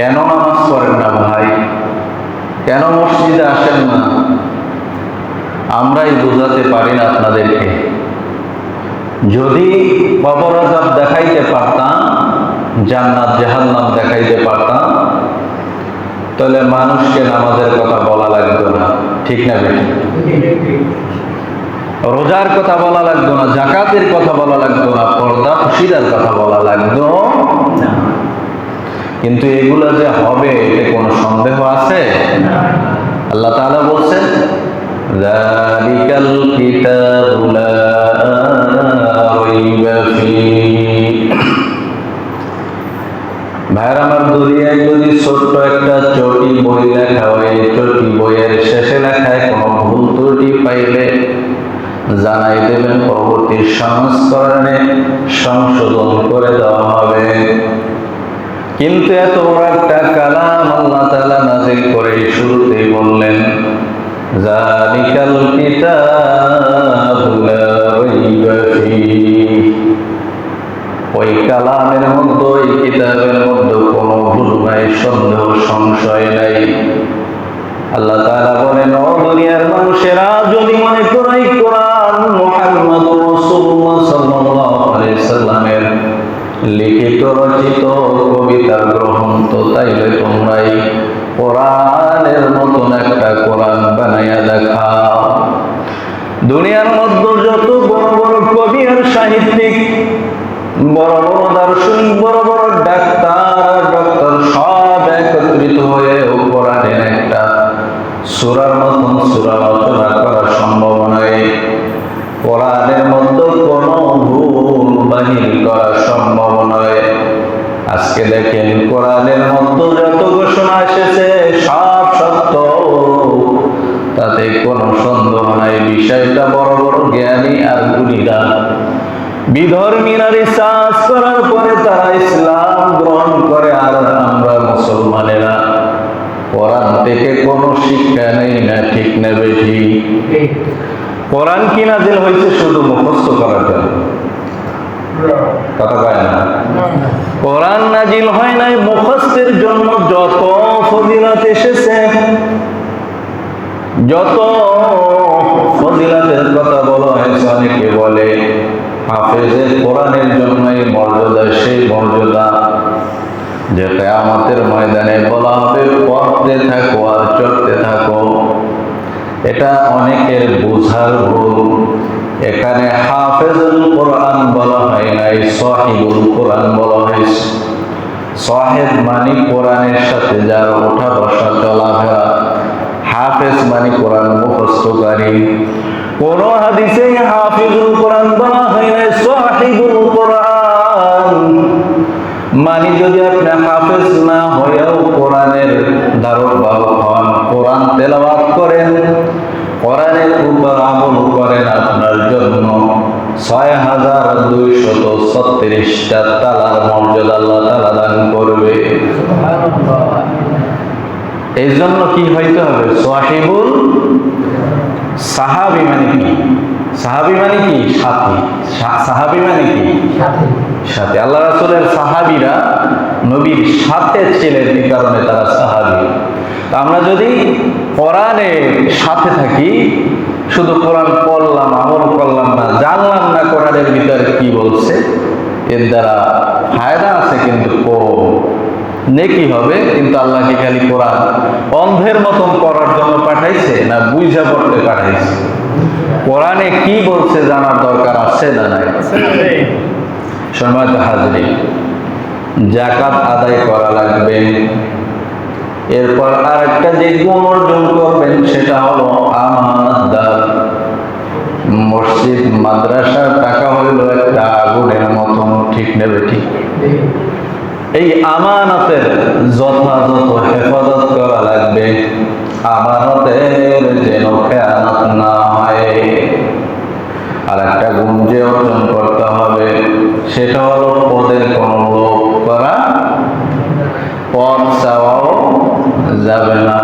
কেন নামাজ পড়েন না ভাই? কেন মসজিদে আসেন না? আমরাই বোঝাতে পারি না আপনাদেরকে। যদি কবর দেখাইতে পারতাম, জান্নাত, জাহান্নাম দেখাইতে পারতাম, তাহলে মানুষকে নামাজের কথা বলা লাগতো না। ঠিক না বেটি? রোজার কথা বলা লাগতো না, জাকাতের কথা বলা লাগতো না, পর্দা, খুশিদার কথা বলা লাগতো না। কিন্তু এগুলো যে হবে, এতে কোনো সন্দেহ আছে? আল্লাহ তাআলা বলছেন, যালিকাল কিতাবু লা রাইবা আমার যদি ছোট্ট একটা চটি বই লেখা হয় চটি বইয়ের শেষে লেখায় কোনো ভুল ত্রুটি পাইলে জানাই দেবেন, পরবর্তী সংস্করণে সংশোধন করে দেওয়া হবে। কিন্তু এত বড় একটা কালাম আল্লাহ তাআলা নাজিল করে শুরুতেই বললেন ওই কালামের মধ্যে, ওই কিতাবের মধ্যে কোনো রচিত কবিতা গ্রন্থ, তাইলে তোমরাই কোরআনের মতন একটা কোরআন বানাইয়া দেখাও। দুনিয়ার মধ্যে যত বড় বড় কবি আর সাহিত্যিক, বড় বড় দার্শনিক, বড় বড় ডাক্তার ডক্টর সব একত্রিত হয়ে কোরআনের একটা সুরার মতন সুরা রচনা করা সম্ভব নয়। কোরআনের মধ্যে কোনো ভুল বাহির করা সম্ভব আজকে দেখেন কোরআনের মধ্যে যত ঘোষণা এসেছে সব সত্য। তাতে কোনো সন্দেহ নাই বিষয়টা বড় বড় জ্ঞানী আর গুণীরা। বিধর্মীরা রিসার্চ করার পরে তারা ইসলাম গ্রহণ করে আর আমরা মুসলমানেরা। কোরআন থেকে কোনো শিক্ষা নেই না ঠিক নেবে ঠিক কোরআন কি নাজিল হয়েছে শুধু মুখস্থ করার জন্য? কথা কয় না? কোরআন নাজিল হয় নাই মুখস্থের জন্য যত ফজিলত এসেছে, যত ফজিলাতের কথা বলা হয়েছে অনেকে বলে, হাফেজের কোরআনের জন্যই মর্যাদা, সেই মর্যাদা যে কেয়ামতের ময়দানে বলা হবে পড়তে থাকো আর চড়তে থাকো, এটা অনেকের বোঝার ভুল। এখানে হাফেজুল কোরআন বলা হয় নাই, সাহিবুল কোরআন বলা হয়েছে। সাহেব মানে কোরআনের সাথে যার ওঠা বসা চলাফেরা, হাফেজ মানে কোরআন মুখস্থকারী কোন হাদিসে হাফিজুল কোরআন বলা হয় নাই, সাহিবুল কোরআন। মানে যদি আপনি হাফেজ না হয়েও কোরআনের ধারক বাহক হন কোরআন তেলাওয়াত করেন উপর আমল করেন আপনার জন্য ছয় হাজার দুইশত ছত্রিশটা তালার মর্যাদা আল্লাহ তালা দান করবে। এই জন্য কি হইতে হবে? সাহিবুল সাহাবি মানে কি? সাহাবি মানে কি? সাথী। সাহাবি মানে কি? সাথে। আল্লাহ রাসূলের সাহাবীরা নবীর সাথে ছিলেন এই কারণে তারা সাহাবী। আমরা যদি কোরআনের সাথে থাকি শুধু কোরআন পড়লাম, আমল করলাম না, জানলাম না কোরআনের ভিতরে কি বলছে। এর দ্বারা ফায়দা আছে কিন্তু কম, নেকি হবে, কিন্তু আল্লাহ কি খালি কোরআন অন্ধের মতন করার জন্য পাঠাইছে না বুঝা পড়তে পাঠাইছে? কোরআনে কি বলছে জানার দরকার আছে না নাই? সম্মানিত হাজরি জাকাত আদায় করা লাগবে। এরপর আরেকটা যে গুণ অর্জন করবেন সেটা হলো আমানতদার। মসজিদ মাদ্রাসার টাকা হইল একটা আগুনের মতন, ঠিক নেবে ঠিক এই আমানতের যথাযথ হেফাজত করা লাগবে। আমানতের যেন খেয়ানত না হয়। আর একটা গুণ যে অর্জন করতে হবে, সেটা হলো পদের কোনো লোভ করা। পদ চাওয়াও যাবে না।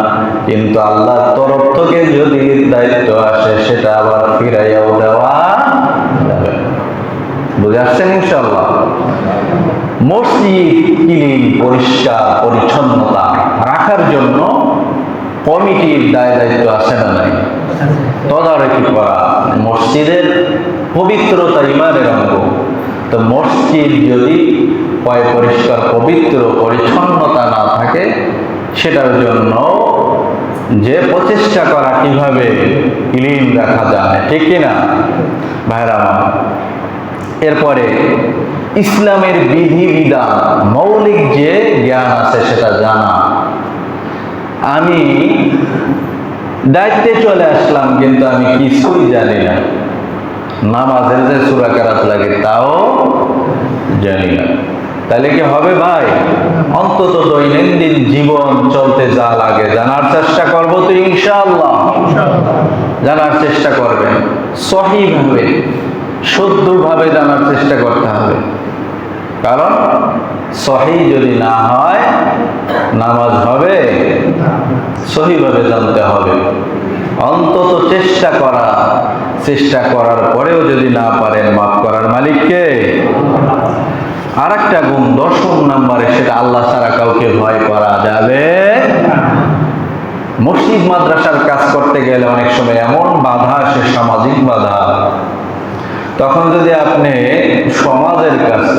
কিন্তু আল্লাহর তরফ থেকে যদি দায়িত্ব আসে সেটা আবার ফিরাইয়াও দেওয়া যাবে। বুঝে আসছেন ইনশাল্লাহ মসজিদ ক্লিন পরিষ্কার, পরিচ্ছন্নতা রাখার জন্য কমিটির দায় দায়িত্ব আছে না নাই? তদারকি করা, মসজিদের পবিত্রতা ইমানের অঙ্গ। তো মসজিদ যদি পয় পরিষ্কার পবিত্র, পরিচ্ছন্নতা না থাকে, সেটার জন্য যে প্রচেষ্টা করা কীভাবে ক্লিন রাখা যায়, ঠিক কিনা? ভাইরা এরপরে ইসলামের বিধি বিধান মৌলিক যে জ্ঞান আছে সেটা জানা। আমি দায়িত্বে চলে আসলাম, কিন্তু আমি কিছুই জানি না। নামাজের যে সুরা কেরাত লাগে, তাও জানি না। তাহলে কি হবে ভাই? অন্তত দৈনন্দিন জীবন চলতে যা লাগে, জানার চেষ্টা করব তো ইনশাআল্লাহ। জানার চেষ্টা করবেন, সহিভাবে, শুদ্ধভাবে জানার চেষ্টা করতে হবে। কারণ সহি যদি না হয়, নামাজ হবে, সহিভাবে জানতে হবে। অন্তত চেষ্টা করা, চেষ্টা করার পরেও যদি না পারেন, মাফ করার মালিককে আর একটা গুণ, দশম নাম্বারে সেটা আল্লাহ ছাড়া কাউকে ভয় করা যাবে মসজিদ, মাদ্রাসার কাজ করতে গেলে অনেক সময় এমন বাধা আসে সামাজিক বাধা। তখন যদি আপনি সমাজের কাছে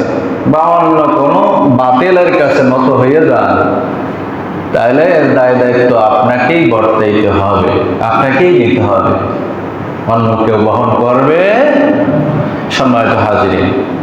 বা অন্য কোনো বাতিলের কাছে নত হয়ে যান, তাহলে এর দায় দায়িত্ব আপনাকেই বর্তাইতে হবে, আপনাকেই নিতে হবে। অন্য কেউ বহন করবে। সম্মানিত হাজিরিন